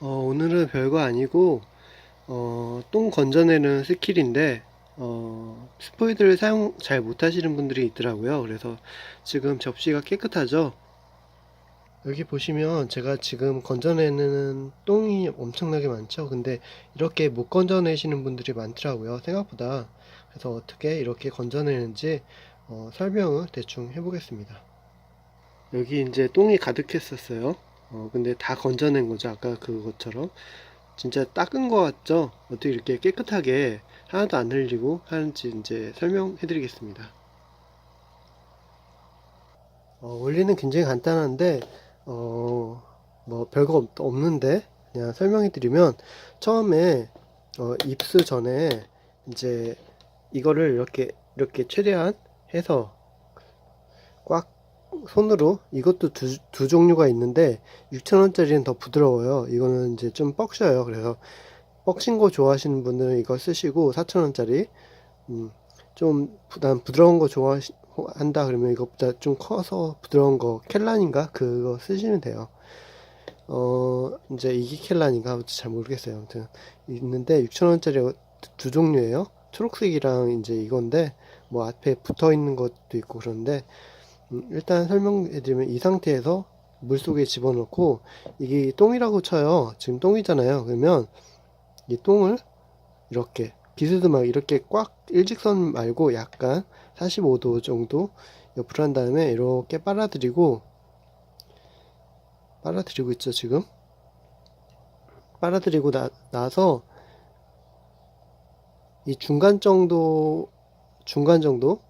어, 오늘은 별거 아니고, 어, 똥 건져내는 스킬인데, 어, 스포이드를 사용 잘 못하시는 분들이 있더라고요. 그래서 지금 접시가 깨끗하죠? 여기 보시면 제가 지금 건져내는 똥이 엄청나게 많죠? 근데 이렇게 못 건져내시는 분들이 많더라고요. 생각보다. 그래서 어떻게 이렇게 건져내는지 어, 설명을 대충 해보겠습니다. 여기 이제 똥이 가득했었어요. 어, 근데 다 건져낸 거죠. 아까 그것처럼. 진짜 닦은 거 같죠? 어떻게 이렇게 깨끗하게 하나도 안 흘리고 하는지 이제 설명해 드리겠습니다. 어, 원리는 굉장히 간단한데, 어, 뭐 별거 없, 없는데, 그냥 설명해 드리면, 처음에, 어, 입수 전에, 이제, 이거를 이렇게, 이렇게 최대한 해서, 꽉 손으로 이것도 두, 두 종류가 있는데 6,000원짜리는 더 부드러워요. 이거는 이제 좀 뻑셔요. 그래서 뻑신 거 좋아하시는 분은 이거 쓰시고 4,000원짜리 음, 좀 부- 난 부드러운 거 좋아한다 그러면 이것보다 좀 커서 부드러운 거 켈란인가 그거 쓰시면 돼요. 어 이제 이게 켈란인가 잘 모르겠어요. 아무튼 있는데 6,000원짜리 두 종류예요. 초록색이랑 이제 이건데 뭐 앞에 붙어 있는 것도 있고 그런데 음, 일단 설명해드리면 이 상태에서 물속에 집어넣고 이게 똥이라고 쳐요. 지금 똥이잖아요. 그러면 이 똥을 이렇게 비스듬 막 이렇게 꽉 일직선 말고 약간 45도 정도 옆으로 한 다음에 이렇게 빨아들이고 빨아들이고 있죠 지금 빨아들이고 나, 나서 이 중간 정도 중간 정도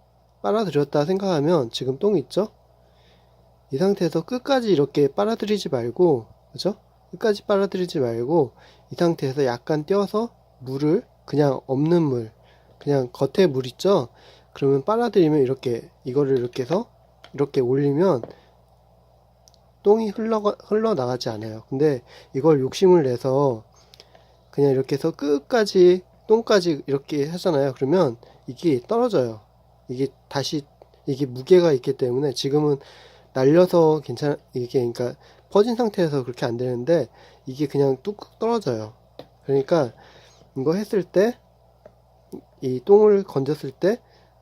빨아들였다 생각하면 지금 똥 있죠? 이 상태에서 끝까지 이렇게 빨아들이지 말고, 그죠? 끝까지 빨아들이지 말고, 이 상태에서 약간 떼어서 물을, 그냥 없는 물, 그냥 겉에 물 있죠? 그러면 빨아들이면 이렇게, 이거를 이렇게 해서, 이렇게 올리면, 똥이 흘러, 흘러나가지 않아요. 근데 이걸 욕심을 내서, 그냥 이렇게 해서 끝까지, 똥까지 이렇게 하잖아요. 그러면 이게 떨어져요. 이게 다시 이게 무게가 있기 때문에 지금은 날려서 괜찮 이게 그러니까 퍼진 상태에서 그렇게 안 되는데 이게 그냥 뚝 떨어져요. 그러니까 이거 했을 때 이 똥을 건졌을 때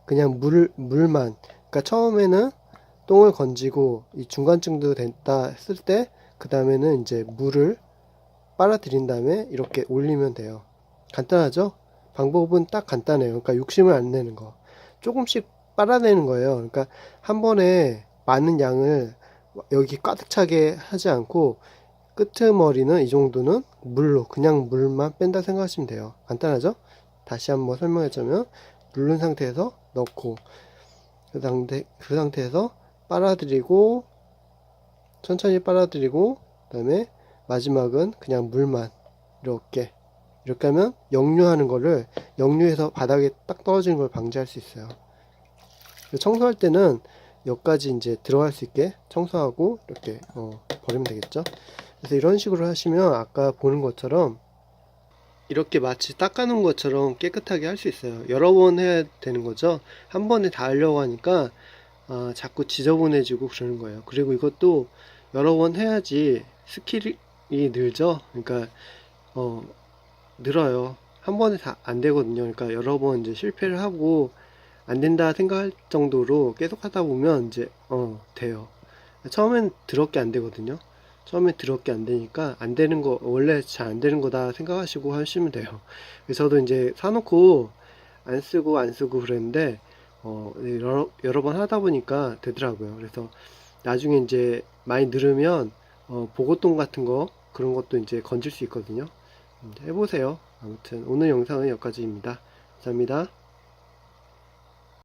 그냥 물 물만 그러니까 처음에는 똥을 건지고 이 중간쯤도 됐다 했을 때 그 다음에는 이제 물을 빨아들인 다음에 이렇게 올리면 돼요. 간단하죠? 방법은 딱 간단해요. 그러니까 욕심을 안 내는 거. 조금씩 빨아내는 거예요. 그러니까 한 번에 많은 양을 여기 가득 차게 하지 않고 끄트머리는 이 정도는 물로 그냥 물만 뺀다 생각하시면 돼요. 간단하죠? 다시 한번 설명해주면 누른 상태에서 넣고 그 상태 그 상태에서 빨아들이고 천천히 빨아들이고 그다음에 마지막은 그냥 물만 이렇게 이렇게 하면 역류하는 거를 역류해서 바닥에 딱 떨어지는 걸 방지할 수 있어요. 청소할 때는 여기까지 이제 들어갈 수 있게 청소하고 이렇게 어, 버리면 되겠죠. 그래서 이런 식으로 하시면 아까 보는 것처럼 이렇게 마치 닦아놓은 것처럼 깨끗하게 할 수 있어요. 여러 번 해야 되는 거죠. 한 번에 다 하려고 하니까 아, 자꾸 지저분해지고 그러는 거예요. 그리고 이것도 여러 번 해야지 스킬이 늘죠. 그러니까 어, 늘어요. 한 번에 다 안 되거든요. 그러니까 여러 번 이제 실패를 하고 안 된다 생각할 정도로 계속 하다 보면 이제 어 돼요. 처음엔 더럽게 안 되거든요. 처음에 더럽게 안 되니까 안 되는 거 원래 잘 안 되는 거다 생각하시고 하시면 돼요. 그래서 저도 이제 사놓고 안 쓰고 안 쓰고 그랬는데 어 여러 여러 번 하다 보니까 되더라고요. 그래서 나중에 이제 많이 늘으면 어 보고똥 같은 거 그런 것도 이제 건질 수 있거든요. 음, 해보세요. 아무튼 오늘 영상은 여기까지입니다. 감사합니다.